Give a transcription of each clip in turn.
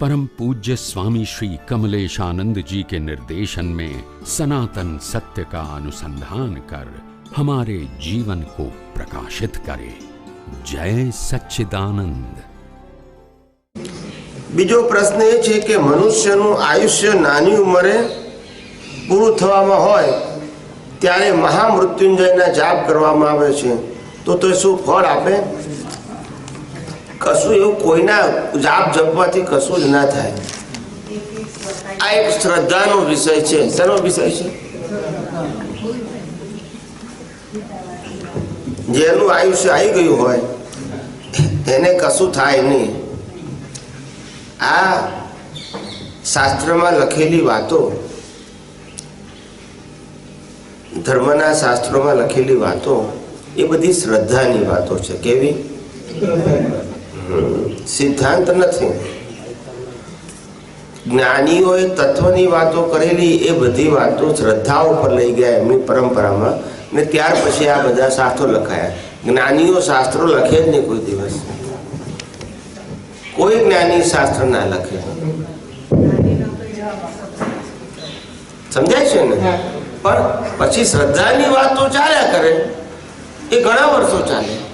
परम पूज्य स्वामी श्री कमलेशानंद जी के निर्देशन में सनातन सत्य का अनुसंधान कर हमारे जीवन को प्रकाशित करे जय सच्चिदानंद બીજો પ્રશ્ન એ છે કે મનુષ્યનું આયુષ્ય નાની ઉંમરે પૂરું થવામાં હોય ત્યારે મહામૃત્યુંજયના જાપ કરવામાં આવે છે તો તે શું ફળ આપે કશું એવું કોઈના જાપ જપવાથી કશું જ ના થાય. આ એક શ્રદ્ધાનો વિષય છે. શેનો વિષય છે? જેનું આયુષ્ય આવી ગયું હોય, એને કશું થાય નહીં. આ શાસ્ત્રમાં લખેલી વાતો, ધર્મના શાસ્ત્રોમાં લખેલી વાતો, એ બધી શ્રદ્ધાની વાતો છે. કેવી? સિદ્ધાંત નથી. જ્ઞાનીઓએ તત્વની વાતો કરેલી એ બધી વાતો શ્રદ્ધાઓ પર લઈ ગયા એમની પરંપરામાં ને ત્યાર પછી આ બધા શાસ્ત્રો લખાયા. જ્ઞાનીઓ શાસ્ત્રો લખે જ નહીં કોઈ દિવસ. કોઈ જ્ઞાની શાસ્ત્ર ના લખે. સમજાય છે ને? પણ પછી શ્રદ્ધાની વાતો ચાલ્યા કરે. એ ઘણા વર્ષો ચાલે.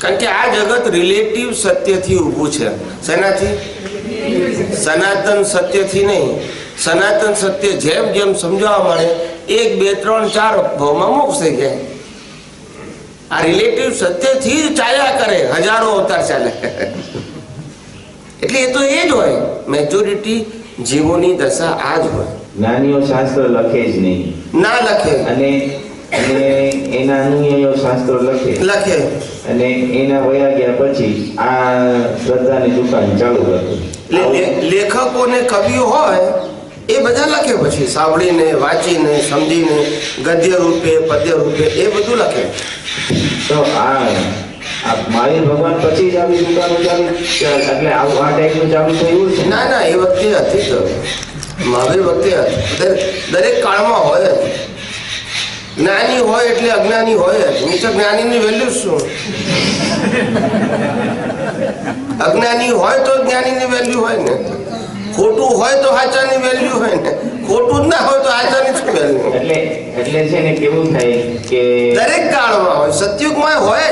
કારણ કે આ જગત રિલેટિવ સત્યથી ઊભું છે. શેનાથી? સનાતન સત્યથી નહીં. સનાતન સત્ય જેમ જેમ સમજાવવા મળે એક બે ત્રણ ચાર ભાવમાં મોક્ષ થઈ જાય આ રિલેટિવ સત્યથી જ ચાલ્યા કરે હજારો અવતાર ચાલે. એટલે એ તો એ જ હોય. મેજોરિટી જીવોની દશા આ જ હોય. જ્ઞાનીઓ શાસ્ત્ર લખે જ નહીં. ના લખે. અને અને એના અનુયાયીઓ શાસ્ત્રો લખે. લખે. અને એના વયા ગયા પછી આ શ્રદ્ધાની દુકાન ચાલુ હતી લેખકો ને કવિઓ હોય એ બધા લખે પછી. સાંભળીને વાંચીને સમજીને ગદ્ય રૂપે પદ્ય રૂપે એ બધું લખે. તો આ મહાવીર ભગવાન પછી જ આવી દુકાનો ચાલુ એટલે આવું આ ટાઈપનું ચાલુ થયું છે ના? ના એ વખતે હતી તો મહાવીર વખતે. દરેક- કાળમાં હોય જ્ઞાની હોય એટલે અજ્ઞાની હોય જ. તો જ્ઞાનીની વેલ્યુ શું? અજ્ઞાની હોય તો જ્ઞાનીની વેલ્યુ હોય ને. ખોટું હોય તો સાચાની વેલ્યુ હોય ને. ખોટું જ ના હોય તો સાચાની શું વેલ્યુ એટલે એટલે છે ને કેવું થાય કે દરેક કાળમાં હોય. સતયુગમાં હોય